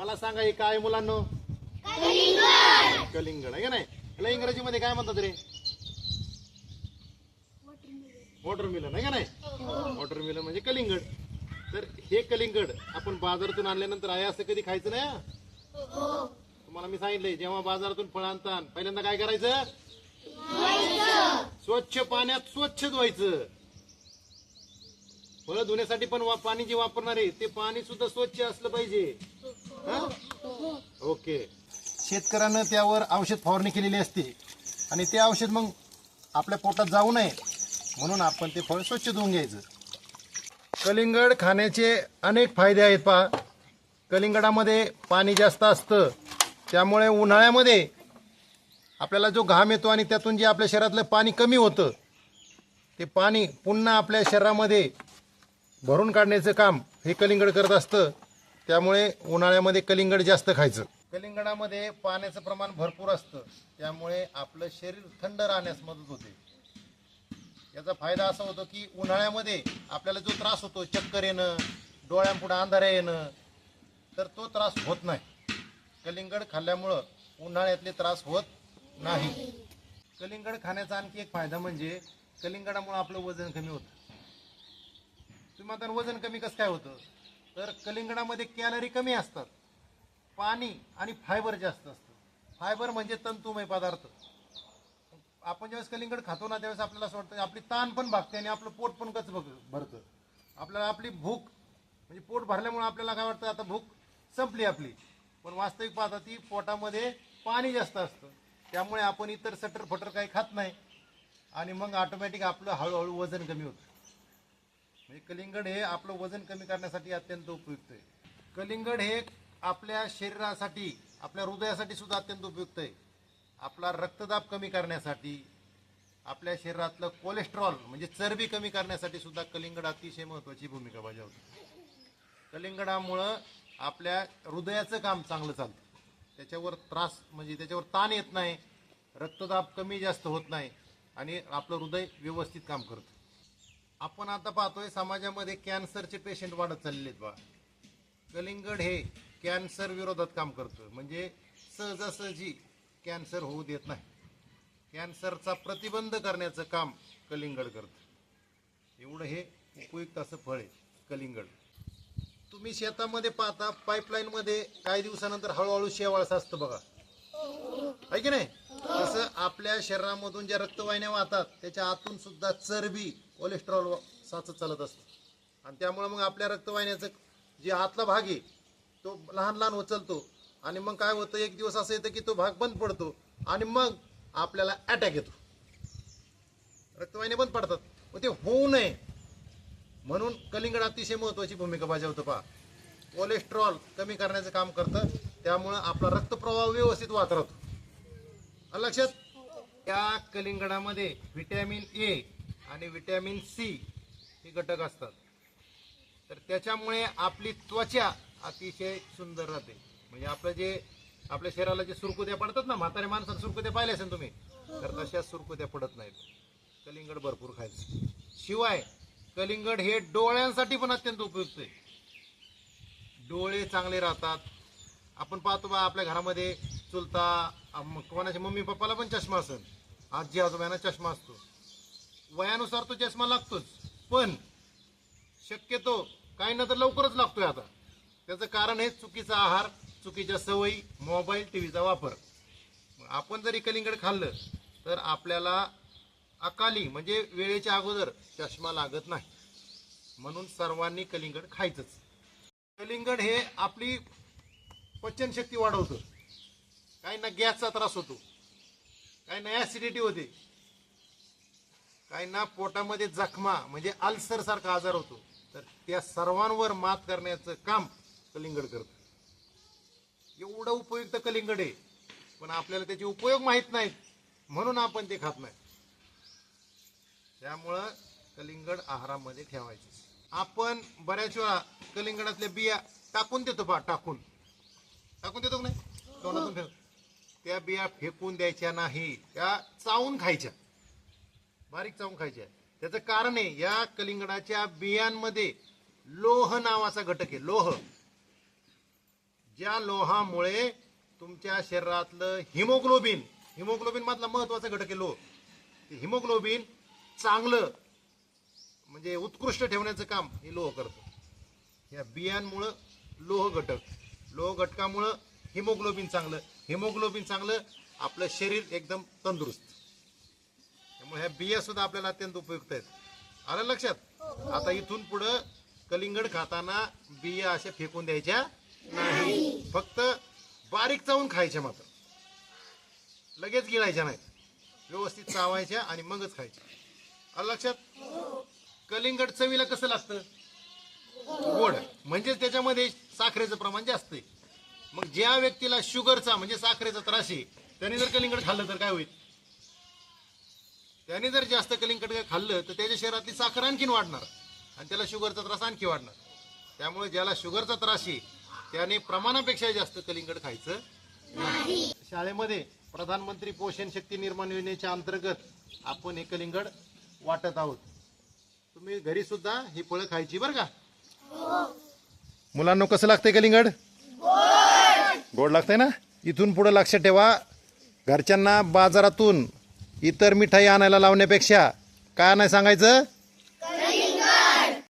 मला सांगा हे काय मुलांनो? कलिंगड. आहे का नाही? याला इंग्रजीमध्ये काय म्हणतात रे? वॉटर मिलन आहे का नाही? वॉटर मिलन म्हणजे कलिंगड. तर हे कलिंगड आपण बाजारातून आणल्यानंतर आहे असं कधी खायचं नाही तुम्हाला मी सांगितलंय जेव्हा बाजारातून फळ आणतान पहिल्यांदा काय करायचं? स्वच्छ पाण्यात स्वच्छ धुवायचं. फळं धुण्यासाठी पण वा- पाणी जे वापरणार आहे ते पाणी सुद्धा स्वच्छ असलं पाहिजे. ओके. शेतकऱ्यानं त्यावर औषध फवारणी केलेली असते. आणि ते औषध मग आपल्या पोटात जाऊ नये. म्हणून आपण ते फळ स्वच्छ धुवून घ्यायचं. कलिंगड खाण्याचे अनेक फायदे आहेत पहा. कलिंगडामध्ये पाणी जास्त असतं. त्यामुळे उन्हाळ्यामध्ये आपल्याला जो घाम येतो आणि त्यातून जे आपल्या शरीरातलं पाणी कमी होतं ते पाणी पुन्हा आपल्या शरीरामध्ये भरून काढण्याचं काम हे कलिंगड करत असतं. त्यामुळे उन्हाळ्यामध्ये कलिंगड जास्त खायचं. कलिंगडामध्ये पाण्याचं प्रमाण भरपूर असतं. त्यामुळे आपलं शरीर थंड राहण्यास मदत होते. याचा फायदा असा होतो की उन्हाळ्यामध्ये आपल्याला जो त्रास होतो चक्कर येणं डोळ्यांपुढं अंधाऱ्या येणं तर तो त्रास होत नाही. कलिंगड खाल्ल्यामुळं उन्हाळ्यातले त्रास होत नाही. कलिंगड खाण्याचा आणखी एक फायदा म्हणजे कलिंगडामुळं आपलं वजन कमी होतं. तुम्ही आता वजन कमी कसं काय होतं? तर कलिंगडामध्ये कॅलरी कमी असतात. पाणी आणि फायबर जास्त असतं. फायबर म्हणजे तंतुमय पदार्थ. आपण ज्यावेळेस कलिंगड खातो ना त्यावेळेस आपल्याला असं वाटतं आपली ताण पण भागते आणि आपलं पोट पण कच बघ भरतं. आपल्याला आपली भूक म्हणजे पोट भरल्यामुळे आपल्याला काय वाटतं आता भूक संपली आपली. पण वास्तविक पाहता ती पोटामध्ये पाणी जास्त असतं. त्यामुळे आपण इतर सटर फटर काही खात नाही. आणि मग ऑटोमॅटिक आपलं हळूहळू वजन कमी होतं. म्हणजे कलिंगड हे आपलं वजन कमी करण्यासाठी अत्यंत उपयुक्त आहे. कलिंगड हे आपल्या शरीरासाठी आपल्या हृदयासाठी सुद्धा अत्यंत उपयुक्त आहे. आपला रक्तदाब कमी करण्यासाठी आपल्या शरीरातलं कोलेस्ट्रॉल म्हणजे चरबी कमी करण्यासाठी सुद्धा कलिंगड अतिशय महत्त्वाची भूमिका बजावते. कलिंगडामुळं आपल्या हृदयाचं काम चांगलं चालतं. त्याच्यावर त्रास म्हणजे त्याच्यावर ताण येत नाही रक्तदाब कमी जास्त होत नाही आणि आपलं हृदय व्यवस्थित काम करतं. आपण आता पाहतोय समाजामध्ये कॅन्सरचे पेशंट वाढत चाललेत बा. कलिंगड हे कॅन्सर विरोधात काम करतोय. म्हणजे सहजासहजी कॅन्सर होऊ देत नाही. कॅन्सरचा प्रतिबंध करण्याचं काम कलिंगड करतं. एवढं हे उपयुक्त असं फळ आहे कलिंगड. तुम्ही शेतामध्ये पाहता पाईपलाईनमध्ये काही दिवसानंतर हळूहळू शेवाळ साचतं बघा. आहे की नाही? तसं आपल्या शरीरामधून ज्या रक्तवाहिन्या वाहतात त्याच्या आतून सुद्धा चरबी कोलेस्ट्रॉल साचत चालत असतं. आणि त्यामुळं मग आपल्या रक्तवाहिन्याचं जे आतला भाग आहे तो लहान लहान उचलतो. आणि मग काय होतं एक दिवस असं येतं की तो भाग बंद पडतो. आणि मग आपल्याला अटॅक येतो. रक्तवाहिन्या बंद पडतात. मग ते होऊ नये. म्हणून कलिंगड अतिशय महत्वाची भूमिका बजावतं पहा. कोलेस्ट्रॉल कमी करण्याचं काम करतं. त्यामुळं आपला रक्तप्रवाह व्यवस्थित वात राहतो. लक्षात? त्या कलिंगडामध्ये व्हिटॅमिन ए आणि विटॅमिन सी हे घटक असतात. तर त्याच्यामुळे आपली त्वचा अतिशय सुंदर राहते. म्हणजे आपलं जे आपल्या शरीराला जे सुरकुत्या पडतात ना म्हाताऱ्या माणसाला सुरकुत्या पाहिल्या असेल तुम्ही तर तशा सुरकुत्या पडत नाहीत. कलिंगड भरपूर खायचं. शिवाय कलिंगड हे डोळ्यांसाठी पण अत्यंत उपयुक्त आहे. डोळे चांगले राहतात. आपण पाहतो बा आपल्या घरामध्ये चुलता कोणाच्या मम्मी पप्पाला पण चष्मा असेल. आजी आजोबांना चष्मा असतो. वयानुसार तो चष्मा लागतोच. पण शक्यतो काही ना तर लवकरच लागतोय आता. त्याचं कारण हे चुकीचा आहार चुकीच्या सवयी मोबाईल टी व्हीचा वापर. आपण जरी कलिंगड खाल्लं तर आपल्याला अकाली म्हणजे वेळेच्या अगोदर चष्मा लागत नाही. म्हणून सर्वांनी कलिंगड खायचंच. कलिंगड हे आपली पचनशक्ती वाढवतं. काही ना गॅसचा त्रास होतो. काही ना ॲसिडिटी होते. काही ना पोटामध्ये जखमा म्हणजे अल्सर सारखा आजार होतो. तर त्या सर्वांवर मात करण्याचं काम कलिंगड करतं. एवढं उपयुक्त कलिंगड आहे पण आपल्याला त्याचे उपयोग माहीत नाहीत म्हणून आपण ते खात नाही. त्यामुळं कलिंगड आहारामध्ये ठेवायचे. आपण बऱ्याच वेळा कलिंगडातल्या बिया टाकून देतो पहा टाकून. टाकून देतो नाही? तोंडातून फेक त्या बिया फेकून द्यायच्या नाही त्या चावून खायच्या. बारीक चावून खायच्या त्याचं कारण आहे या कलिंगडाच्या बियांमध्ये लोह नावाचा घटक आहे लोह. ज्या लोहामुळे तुमच्या शरीरातलं हिमोग्लोबिन हिमोग्लोबिन मधला महत्त्वाचा घटक आहे लोह. ते हिमोग्लोबिन चांगलं म्हणजे उत्कृष्ट ठेवण्याचं काम हे लोह करतं. या बियांमुळं लोह घटक लोह घटकामुळं हिमोग्लोबिन चांगलं. हिमोग्लोबिन चांगलं आपलं शरीर एकदम तंदुरुस्त. ह्या बिया सुद्धा आपल्याला अत्यंत उपयुक्त आहेत. आलं लक्षात? आता इथून पुढं कलिंगड खाताना बिया अशा फेकून द्यायच्या नाही. फक्त बारीक चावून खायच्या मात्र. लगेच गिळायच्या नाहीत. व्यवस्थित चावायच्या आणि मगच खायच्या. आलं लक्षात? कलिंगड चवीला कसं लागतं? गोड. म्हणजेच त्याच्यामध्ये साखरेचं प्रमाण जास्त आहे. मग ज्या व्यक्तीला शुगरचा म्हणजे साखरेचा त्रास आहे त्याने जर कलिंगड खाल्लं तर काय होईल? त्याने जर जास्त कलिंगड खाल्लं तर त्याच्या शरीरातली साखर आणखीन वाढणार. आणि त्याला शुगरचा त्रास आणखी वाढणार. त्यामुळे ज्याला शुगरचा त्रास आहे त्याने प्रमाणापेक्षा जास्त कलिंगड खायचं शाळेमध्ये प्रधानमंत्री पोषण शक्ती निर्माण योजनेच्या अंतर्गत आपण हे कलिंगड वाटत आहोत. तुम्ही घरी सुद्धा ही फळं खायची बरं का? मुलांना कसं लागतंय कलिंगड गोड. लागतंय ना? इथून पुढे लक्षात ठेवा. घरच्यांना बाजारातून इतर मिठाई आणायला लावण्यापेक्षा काय नाही सांगायचं?